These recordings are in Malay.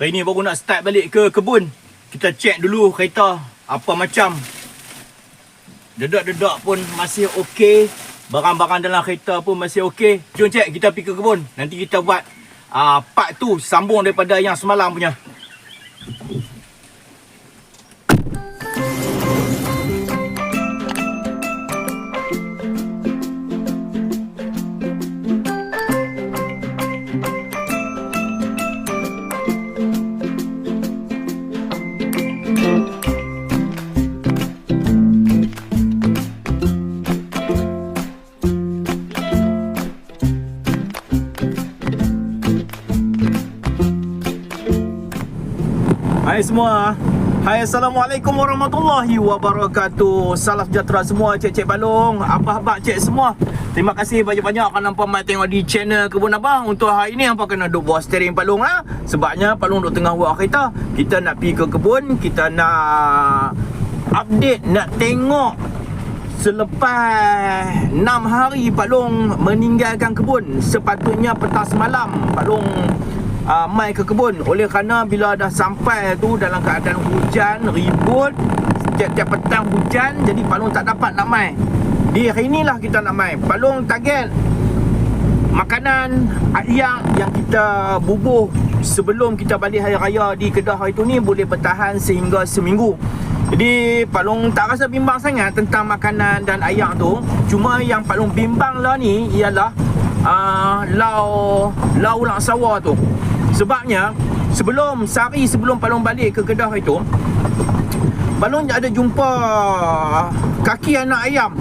Hari ni baru nak start balik ke kebun. Kita check dulu kereta apa macam. Dedak-dedak pun masih okey. Barang-barang dalam kereta pun masih okey. Jom check kita pergi ke kebun. Nanti kita buat uh, part tu sambung daripada yang semalam punya. Hai semua. Hai Assalamualaikum warahmatullahi wabarakatuh. Salam sejahtera semua cek-cek balong. Apa khabar cek semua? Terima kasih banyak-banyak kerana hampa mai tengok di channel Kebun Abang. Untuk hari ini hampa kena duk buat steering palung lah. Sebabnya palung duk tengah buat kereta. Kita nak pergi ke kebun, kita nak update, nak tengok Selepas 6 hari Palung meninggalkan kebun Sepatutnya petang semalam Palung uh, mai ke kebun Oleh kerana bila dah sampai tu dalam keadaan hujan, ribut Tiap-tiap petang hujan Jadi Palung tak dapat nak mai Di hari inilah kita nak mai Palung target Makanan ayam yang kita bubuh sebelum kita balik hari raya di Kedah hari tu ni boleh bertahan sehingga seminggu. Jadi Pak Long tak rasa bimbang sangat tentang makanan dan ayam tu. Cuma yang Pak Long bimbang lah ni ialah uh, lau lau ulang sawah tu. Sebabnya sebelum sehari sebelum Pak Long balik ke Kedah itu Pak Long ada jumpa kaki anak ayam.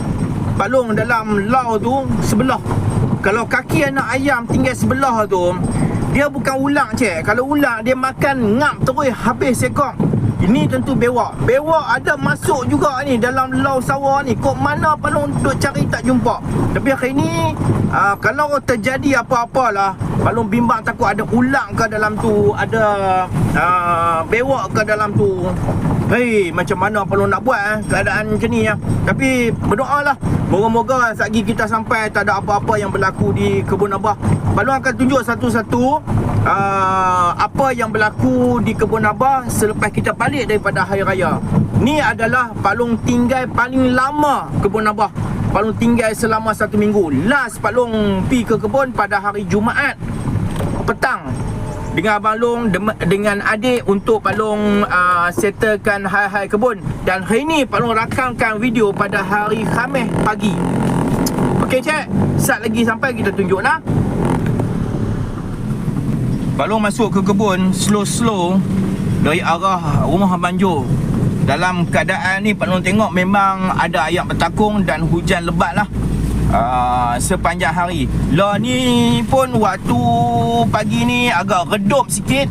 Pak Long dalam lau tu sebelah. Kalau kaki anak ayam tinggal sebelah tu dia bukan ulang cek. Kalau ulang dia makan ngap terus habis sekong. Ini tentu bewak. Bewak ada masuk juga ni dalam lau sawah ni. Kok mana palung duk cari tak jumpa. Tapi hari ni aa, kalau terjadi apa-apalah palung bimbang takut ada ulang ke dalam tu, ada aa, bewak ke dalam tu. Hei, macam mana palung nak buat eh, keadaan macam ni ya. Tapi berdoalah. Moga-moga satgi kita sampai tak ada apa-apa yang berlaku di kebun Abah. Palung akan tunjuk satu-satu uh, apa yang berlaku di kebun Abah selepas kita balik daripada hari raya. Ni adalah Palung tinggal paling lama kebun Abah. Palung tinggal selama satu minggu. Last Palung pi ke kebun pada hari Jumaat petang dengan Abang Long dengan adik untuk Pak Long uh, settlekan hal-hal kebun dan hari ni Pak Long rakamkan video pada hari Khamis pagi. Okey cek, sat lagi sampai kita tunjuk lah. Pak Long masuk ke kebun slow-slow dari arah rumah Abang Jo. Dalam keadaan ni Pak Long tengok memang ada ayam bertakung dan hujan lebat lah uh, sepanjang hari. Lah ni pun waktu pagi ni agak redup sikit.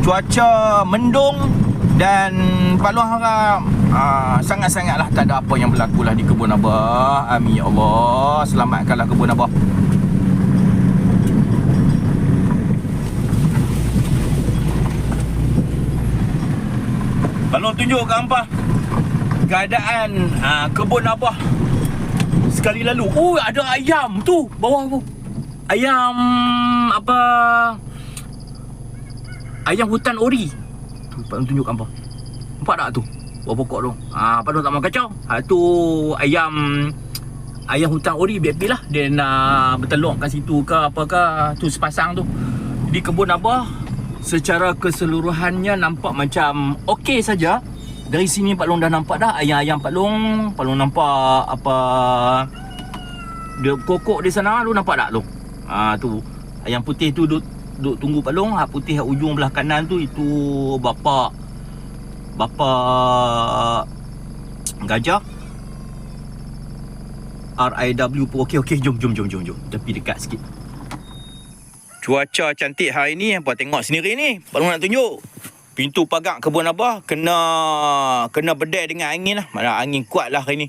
Cuaca mendung dan Palu harap uh, sangat-sangatlah tak ada apa yang berlaku lah di kebun Abah. Amin ya Allah. Selamatkanlah kebun Abah. Palu tunjuk hampa keadaan uh, kebun Abah sekali lalu. Oh, ada ayam tu bawah tu. Ayam apa? Ayam hutan ori. Tu Pak tunjuk apa? Nampak tak tu? Bawah pokok tu. Ah, Pak tak mau kacau. Ha tu ayam ayam hutan ori biar lah dia nak bertelur kat situ ke apa ke tu sepasang tu. Di kebun Abah secara keseluruhannya nampak macam okey saja. Dari sini Pak Long dah nampak dah ayam-ayam Pak Long. Pak Long nampak apa dia kokok di sana lu nampak tak tu? Ah tu ayam putih tu duk, duk tunggu Pak Long. Ha putih kat ujung belah kanan tu itu bapa bapa gajah. RIW pun okey okey jom jom jom jom jom. Tepi dekat sikit. Cuaca cantik hari ni Apa tengok sendiri ni Baru nak tunjuk Pintu pagar kebun Abah Kena Kena berdek dengan angin lah. Mana angin kuat lah hari ni.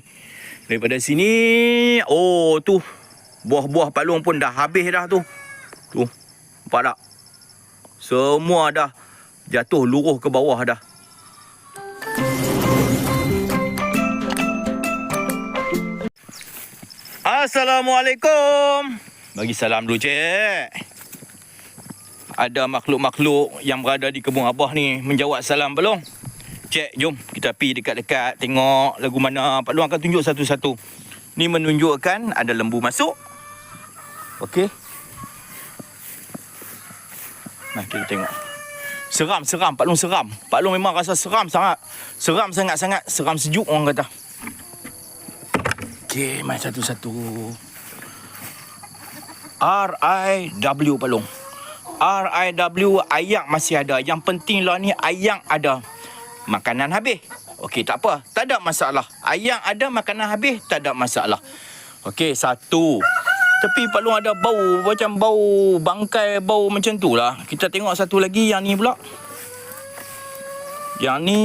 Daripada sini Oh tu. Buah-buah palung pun dah habis dah tu. Tu Nampak tak? Semua dah Jatuh luruh ke bawah dah. Assalamualaikum. Bagi salam dulu cik ada makhluk-makhluk yang berada di kebun abah ni menjawab salam Long. Cek, jom kita pergi dekat-dekat tengok lagu mana. Pak Long akan tunjuk satu-satu. Ni menunjukkan ada lembu masuk. Okey. Mari kita tengok. Seram, seram. Pak Long seram. Pak Long memang rasa seram sangat. Seram sangat-sangat. Seram sejuk orang kata. Okey, mari satu-satu. R-I-W Pak Long. R-I-W ayam masih ada. Yang penting lah ni ayam ada. Makanan habis. Okey, tak apa. Tak ada masalah. Ayam ada, makanan habis. Tak ada masalah. Okey, satu. Tapi Pak Long ada bau. Macam bau bangkai, bau macam tu lah. Kita tengok satu lagi yang ni pula. Yang ni...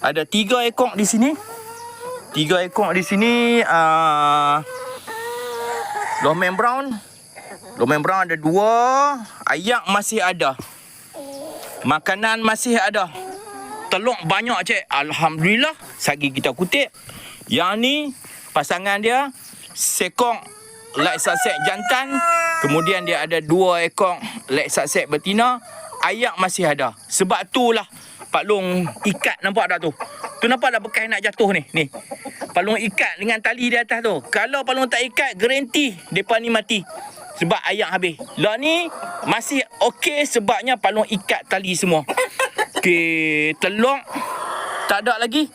Ada tiga ekor di sini. Tiga ekor di sini. Uh, Lomen brown. Lomen brown ada dua. Ayak masih ada. Makanan masih ada. Telur banyak cik. Alhamdulillah. Sagi kita kutip. Yang ni pasangan dia sekong light sunset jantan. Kemudian dia ada dua ekor light sunset betina. Ayak masih ada. Sebab tu lah Pak Long ikat nampak tak tu? Tu nampak tak bekas nak jatuh ni? Ni. Pak Long ikat dengan tali di atas tu. Kalau Pak Long tak ikat, garanti depan ni mati. Sebab ayam habis. Lah ni masih okey sebabnya Pak Long ikat tali semua. Okey, telur tak ada lagi.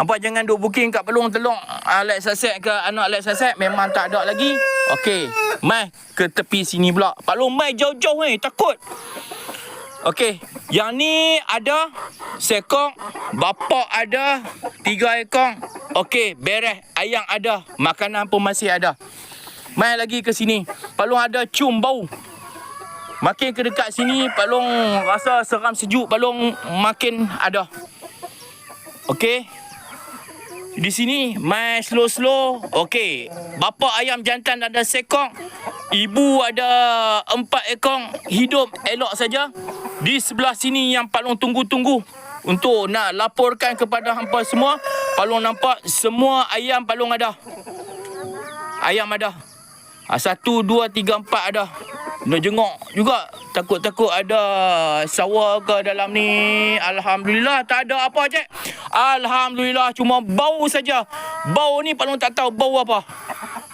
Hampa jangan duk booking kat Pelung telur Alex Saset ke anak Alex Saset memang tak ada lagi. Okey, mai ke tepi sini pula. Pak Long mai jauh-jauh ni, takut. Okey, yang ni ada sekong, bapak ada tiga ekor. Okey, beres. Ayam ada, makanan pun masih ada. Mai lagi ke sini. Pak Long ada cium bau. Makin ke dekat sini, Pak Long rasa seram sejuk. Pak Long makin ada. Okey. Di sini, mai slow-slow. Okey. Bapa ayam jantan ada sekong. Ibu ada empat ekor. Hidup elok saja. Di sebelah sini yang Pak Long tunggu-tunggu. Untuk nak laporkan kepada hampa semua. Pak Long nampak semua ayam Pak Long ada. Ayam ada. Ha, satu, dua, tiga, empat ada. Nak jengok juga. Takut-takut ada sawa ke dalam ni. Alhamdulillah tak ada apa cik. Alhamdulillah cuma bau saja. Bau ni Pak Long tak tahu bau apa.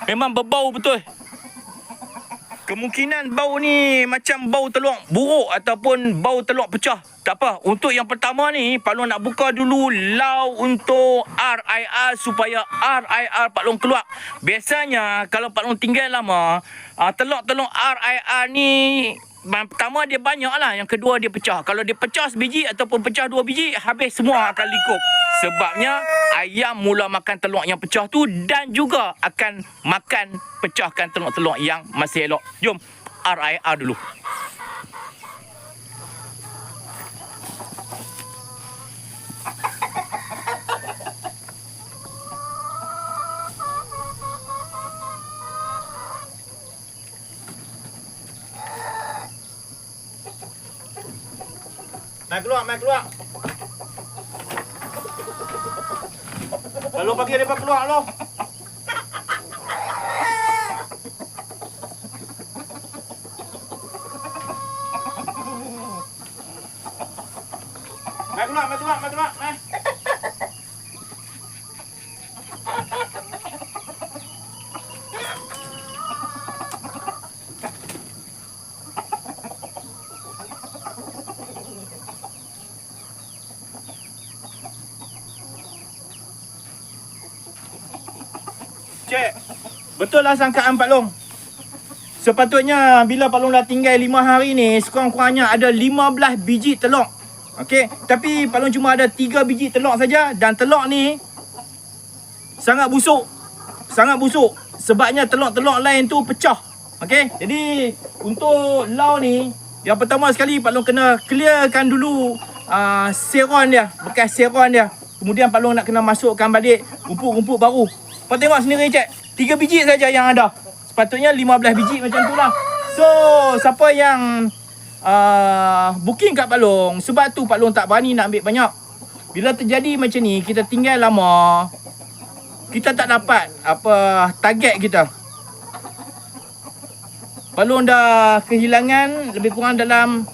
Memang berbau betul. Kemungkinan bau ni macam bau telur buruk ataupun bau telur pecah. Tak apa. Untuk yang pertama ni, Pak Long nak buka dulu lau untuk RIR supaya RIR Pak Long keluar. Biasanya kalau Pak Long tinggal lama, uh, telur-telur RIR ni pertama dia banyak lah. Yang kedua dia pecah. Kalau dia pecah sebiji ataupun pecah dua biji, habis semua akan likup. Sebabnya ayam mula makan telur yang pecah tu dan juga akan makan pecahkan telur-telur yang masih elok. Jom RIR dulu. Mai keluar, mai keluar. Lalu bagi dia keluar lo. Mai keluar, mai keluar, mai keluar, mai. Betul lah sangkaan Pak Long. Sepatutnya bila Pak Long dah tinggal lima hari ni, sekurang-kurangnya ada lima belas biji telok. Okey, tapi Pak Long cuma ada tiga biji telok saja dan telok ni sangat busuk. Sangat busuk. Sebabnya telok-telok lain tu pecah. Okey, jadi untuk lau ni, yang pertama sekali Pak Long kena clearkan dulu ah, uh, seron dia, bekas seron dia. Kemudian Pak Long nak kena masukkan balik rumput-rumput baru. Kau tengok sendiri, Cik. Tiga biji saja yang ada. Sepatutnya lima belas biji macam tu lah. So, siapa yang uh, booking kat Pak Long, sebab tu Pak Long tak berani nak ambil banyak. Bila terjadi macam ni, kita tinggal lama, kita tak dapat apa target kita. Pak Long dah kehilangan lebih kurang dalam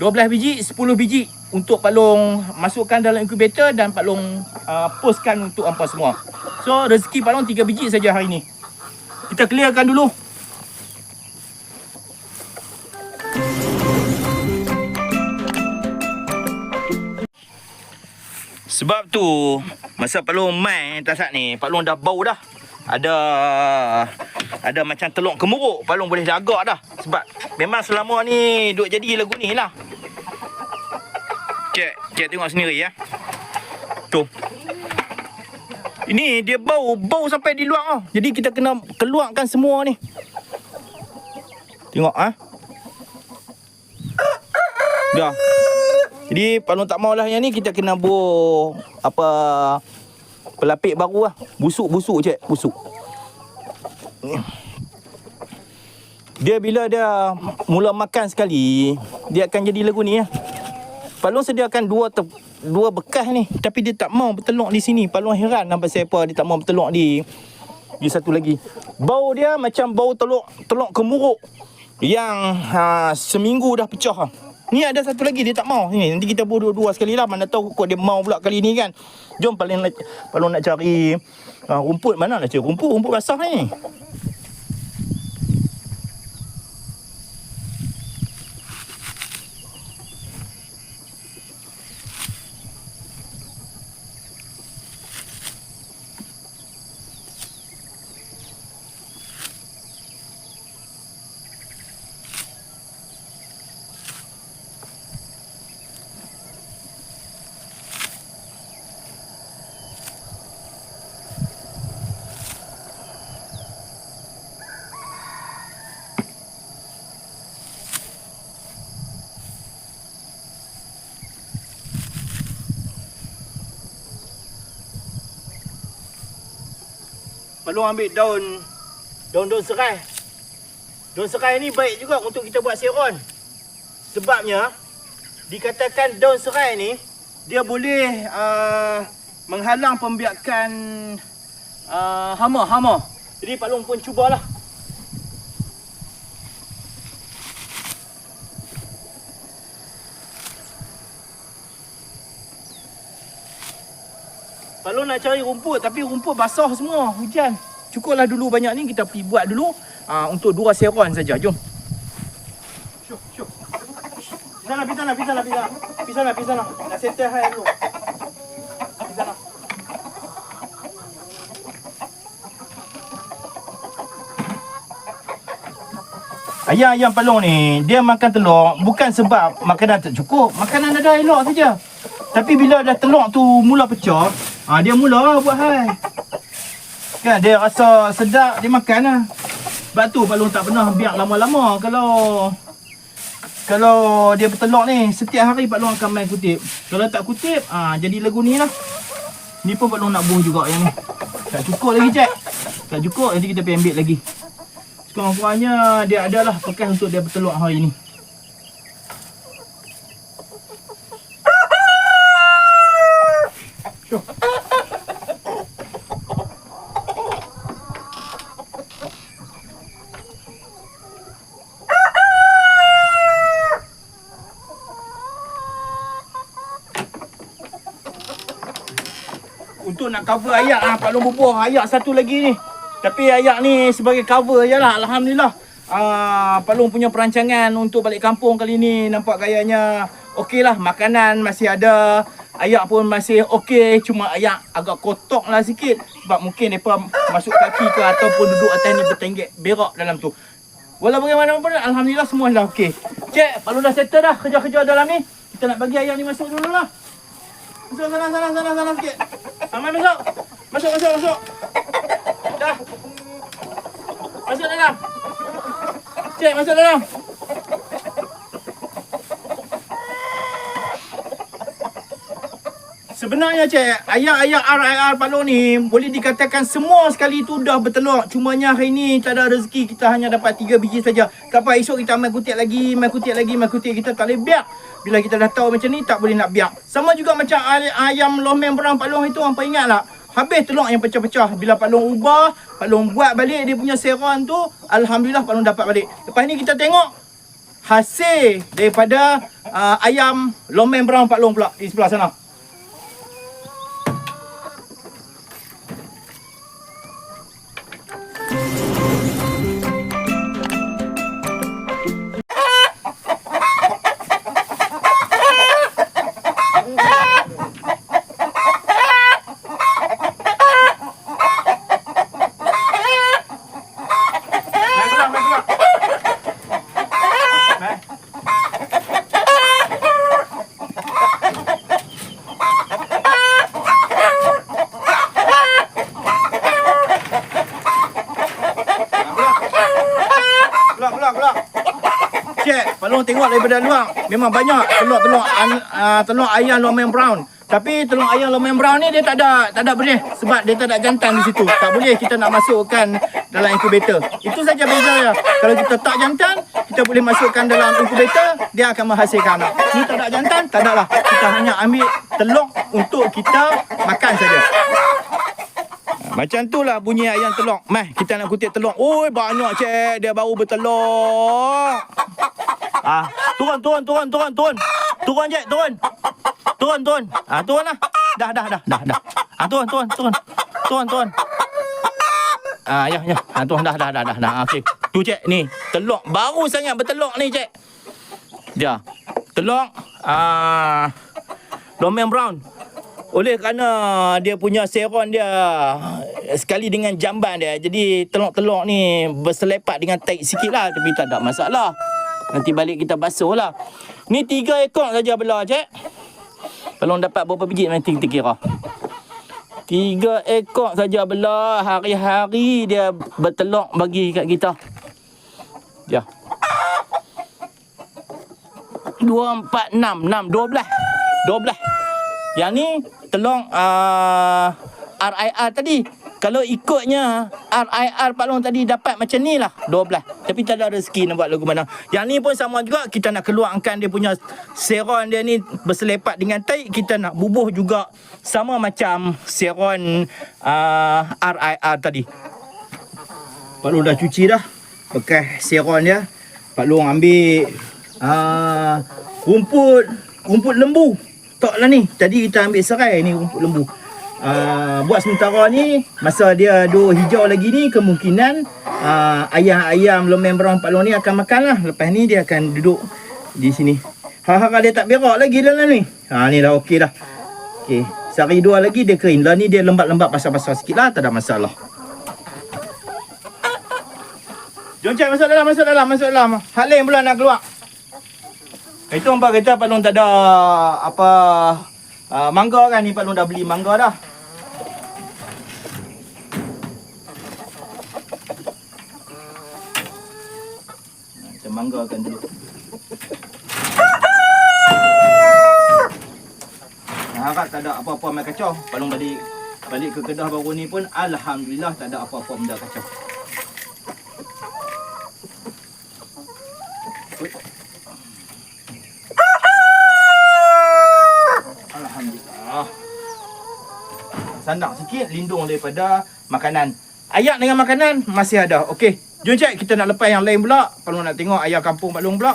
12 biji, 10 biji untuk Pak Long masukkan dalam inkubator dan Pak Long uh, postkan untuk hampa semua. So rezeki Pak Long 3 biji saja hari ni. Kita clearkan dulu. Sebab tu masa Pak Long main tasak ni, Pak Long dah bau dah. Ada ada macam telur kemuruk Pak Long boleh jagak dah Sebab memang selama ni duk jadi lagu ni lah Cek, cek tengok sendiri ya Tu Ini dia bau, bau sampai di luar tau Jadi kita kena keluarkan semua ni Tengok ah. Ha? Dah Jadi Long tak maulah yang ni kita kena buat Apa Pelapik baru lah Busuk-busuk cek, busuk dia bila dia mula makan sekali, dia akan jadi lagu ni ya. Palung sediakan dua te, dua bekas ni, tapi dia tak mau bertelur di sini. Palung heran nampak siapa dia tak mau bertelur di di satu lagi. Bau dia macam bau telur telur kemuruk yang ha, seminggu dah pecah. Ni ada satu lagi dia tak mau. Ni nanti kita buat dua-dua sekali lah. Mana tahu kok dia mau pula kali ni kan. Jom paling paling nak cari uh, rumput mana nak cari rumput rumput basah ni. Perlu ambil daun daun-daun serai. Daun serai ni baik juga untuk kita buat seron. Sebabnya dikatakan daun serai ni dia boleh uh, menghalang pembiakan uh, hama-hama. Jadi Pak Long pun cubalah. Kalau nak cari rumput tapi rumput basah semua hujan. Cukuplah dulu banyak ni kita pergi buat dulu uh, untuk dua seron saja. Jom. Pisana, pisana, pisana, pisana. Pisana, pisana. Nak settle hai dulu. Ayam-ayam palung ni, dia makan telur bukan sebab makanan tak cukup. Makanan ada elok saja. Tapi bila dah telur tu mula pecah, Ha, dia mula lah buat hai. Kan dia rasa sedap dia makan lah. Sebab tu Pak tak pernah biar lama-lama kalau kalau dia bertelur ni setiap hari Pak Long akan main kutip. Kalau tak kutip, ha, jadi lagu ni lah. Ni pun Pak Long nak buh juga yang ni. Tak cukup lagi cek. Tak cukup nanti kita pergi ambil lagi. Sekurang-kurangnya dia adalah bekas untuk dia bertelur hari ni. untuk nak cover ayak ah Pak Long bubuh ayak satu lagi ni. Tapi ayak ni sebagai cover je lah alhamdulillah. Ah Pak Long punya perancangan untuk balik kampung kali ni nampak gayanya okey lah makanan masih ada. Ayak pun masih okey cuma ayak agak kotok lah sikit sebab mungkin depa masuk kaki ke ataupun duduk atas ni bertenggek berak dalam tu. Walau bagaimanapun alhamdulillah semua dah okey. Cek, Pak Long dah settle dah kerja-kerja dalam ni. Kita nak bagi ayak ni masuk dulu lah. Masuk sana sana sana sana sikit. Aman masuk. Masuk masuk masuk. Dah. Masuk dalam. Cek masuk dalam. Sebenarnya cek, ayat-ayat RIR Palo ni boleh dikatakan semua sekali tu dah bertelur. Cumanya hari ni tak ada rezeki, kita hanya dapat 3 biji saja. Tak apa, esok kita main kutiak lagi, main kutiak lagi, main kutiak. Kita tak boleh biak. Bila kita dah tahu macam ni, tak boleh nak biak. Sama juga macam ayam lomen perang Palo itu, hampa ingat tak? Habis telur yang pecah-pecah. Bila Pak Long ubah, Pak Long buat balik dia punya seron tu, alhamdulillah Pak Long dapat balik. Lepas ni kita tengok hasil daripada uh, ayam lomen brown Pak Long pula di sebelah sana. Memang banyak telur-telur uh, telur ayam lomen brown. Tapi telur ayam lomen brown ni dia tak ada tak ada boleh sebab dia tak ada jantan di situ. Tak boleh kita nak masukkan dalam incubator. Itu saja beza dia. Kalau kita tak jantan, kita boleh masukkan dalam incubator, dia akan menghasilkan anak. Ni tak ada jantan, tak ada lah. Kita hanya ambil telur untuk kita makan saja. Macam tu lah bunyi ayam telur. Mai, kita nak kutip telur. Oi, banyak cik. Dia baru bertelur. Ah, turun, turun, turun, turun, turun. Turun cik, turun. Turun, turun. Ah, turun lah. Dah, dah, dah, dah, dah. Ah, turun, turun, turun. Turun, turun. Ah, ya, ya. Ah, turun, dah, dah, dah, dah, dah. Ah, Okey. Tu cik, ni. Telur. Baru sangat bertelur ni cik. Dia. Telur. Ah, Lomen brown. Oleh kerana dia punya seron dia sekali dengan jamban dia. Jadi telur-telur ni berselepat dengan taik sikit lah. Tapi tak ada masalah. Nanti balik kita basuh lah. Ni tiga ekor saja belah cik. Kalau dapat berapa biji nanti kita kira. Tiga ekor saja belah. Hari-hari dia bertelur bagi kat kita. Ya. Dua, empat, enam. Enam, dua belas. Dua belas. Yang ni telur uh, RIR tadi. Kalau ikutnya RIR Pak Long tadi dapat macam ni lah. 12 Tapi tak ada rezeki nak buat lagu mana Yang ni pun sama juga. Kita nak keluarkan dia punya seron dia ni Berselepat dengan taik. Kita nak bubuh juga. Sama macam seron uh, RIR tadi. Pak Long dah cuci dah. Bekas seron dia. Pak Long ambil uh, Rumput Rumput lembu Tak lah ni. Tadi kita ambil serai ni rumput lembu. Uh, Buat sementara ni Masa dia dua hijau lagi ni Kemungkinan uh, Ayam-ayam brown Pak Long ni akan makan lah. Lepas ni dia akan duduk Di sini. Harap dia tak berak lagi dalam ni. Ha ni dah okey dah. Okey Sehari dua lagi dia kering. Lah ni dia lembab-lembab pasal-pasal sikit lah Tak ada masalah. Jom cek masuk dalam, masuk dalam, masuk dalam. Halim pula nak keluar. Itu empat kata Pak Long tak ada apa uh, mangga kan ni Pak Long dah beli mangga dah. Kita manggakan dulu. Harap tak ada apa-apa main kacau. Pak Long balik balik ke Kedah baru ni pun alhamdulillah tak ada apa-apa benda kacau. Alhamdulillah. Sandang sikit lindung daripada makanan. Ayak dengan makanan masih ada. Okey. Jom cek kita nak lepas yang lain pula. Kalau nak tengok ayam kampung Pak Long pula.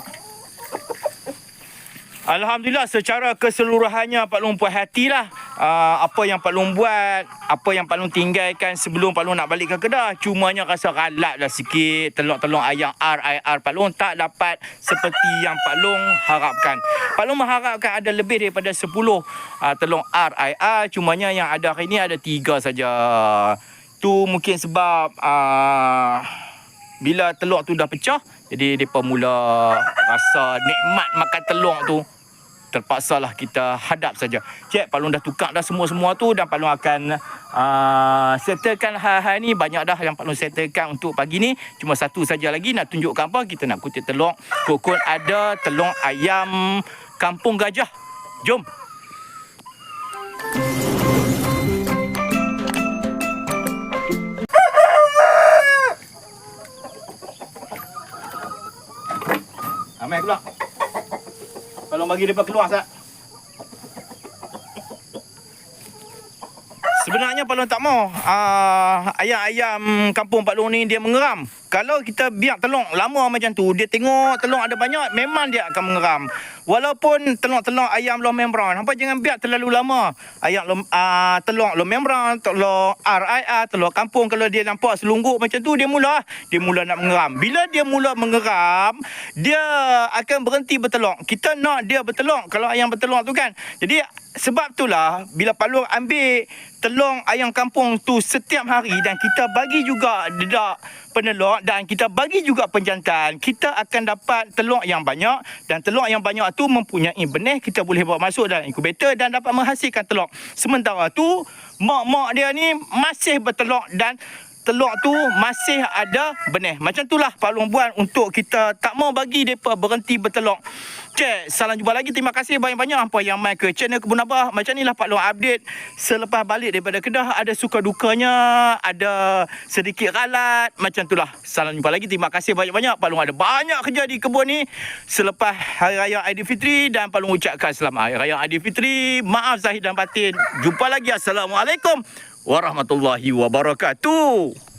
Alhamdulillah secara keseluruhannya Pak Long puas hati lah uh, Apa yang Pak Long buat Apa yang Pak Long tinggalkan sebelum Pak Long nak balik ke Kedah Cumanya rasa ralat lah sikit. Telur-telur ayam RIR Pak Long tak dapat seperti yang Pak Long harapkan. Pak Long mengharapkan ada lebih daripada 10 uh, telur RIR Cumanya yang ada hari ni ada 3 saja. Tu mungkin sebab uh, bila telur tu dah pecah jadi depa mula rasa nikmat makan telur tu terpaksalah kita hadap saja. Cik, Pak Long dah tukar dah semua-semua tu dan Pak Long akan uh, settlekan hal-hal ni. Banyak dah yang Pak Long settlekan untuk pagi ni. Cuma satu saja lagi nak tunjukkan apa. Kita nak kutip telur. Kokon ada telur ayam kampung gajah. Jom. Amai keluar. Kalau bagi dia keluar sat. Sebenarnya Pak Long tak mau uh, ayam-ayam kampung Pak Long ni dia mengeram? Kalau kita biar telur lama macam tu, dia tengok telur ada banyak, memang dia akan mengeram. Walaupun telur-telur ayam low membran, hampa jangan biar terlalu lama. Ayam low, uh, telur low membran, telur RIR, telur kampung kalau dia nampak selungguk macam tu, dia mula dia mula nak mengeram. Bila dia mula mengeram, dia akan berhenti bertelur. Kita nak dia bertelur kalau ayam bertelur tu kan. Jadi sebab itulah bila Pak Long ambil telur ayam kampung tu setiap hari dan kita bagi juga dedak penelok dan kita bagi juga penjantan, kita akan dapat telur yang banyak dan telur yang banyak tu mempunyai benih kita boleh bawa masuk dalam inkubator dan dapat menghasilkan telur. Sementara tu mak-mak dia ni masih bertelur dan telur tu masih ada benih. Macam itulah Pak Long buat untuk kita tak mau bagi mereka berhenti bertelur. Cik, salam jumpa lagi. Terima kasih banyak-banyak apa yang mai ke channel Kebun Abah. Macam inilah Pak Long update selepas balik daripada Kedah. Ada suka dukanya, ada sedikit ralat. Macam itulah. Salam jumpa lagi. Terima kasih banyak-banyak. Pak Long ada banyak kerja di kebun ni selepas Hari Raya Aidilfitri dan Pak Long ucapkan selamat Hari Raya Aidilfitri. Maaf zahir dan batin. Jumpa lagi. Assalamualaikum warahmatullahi wabarakatuh.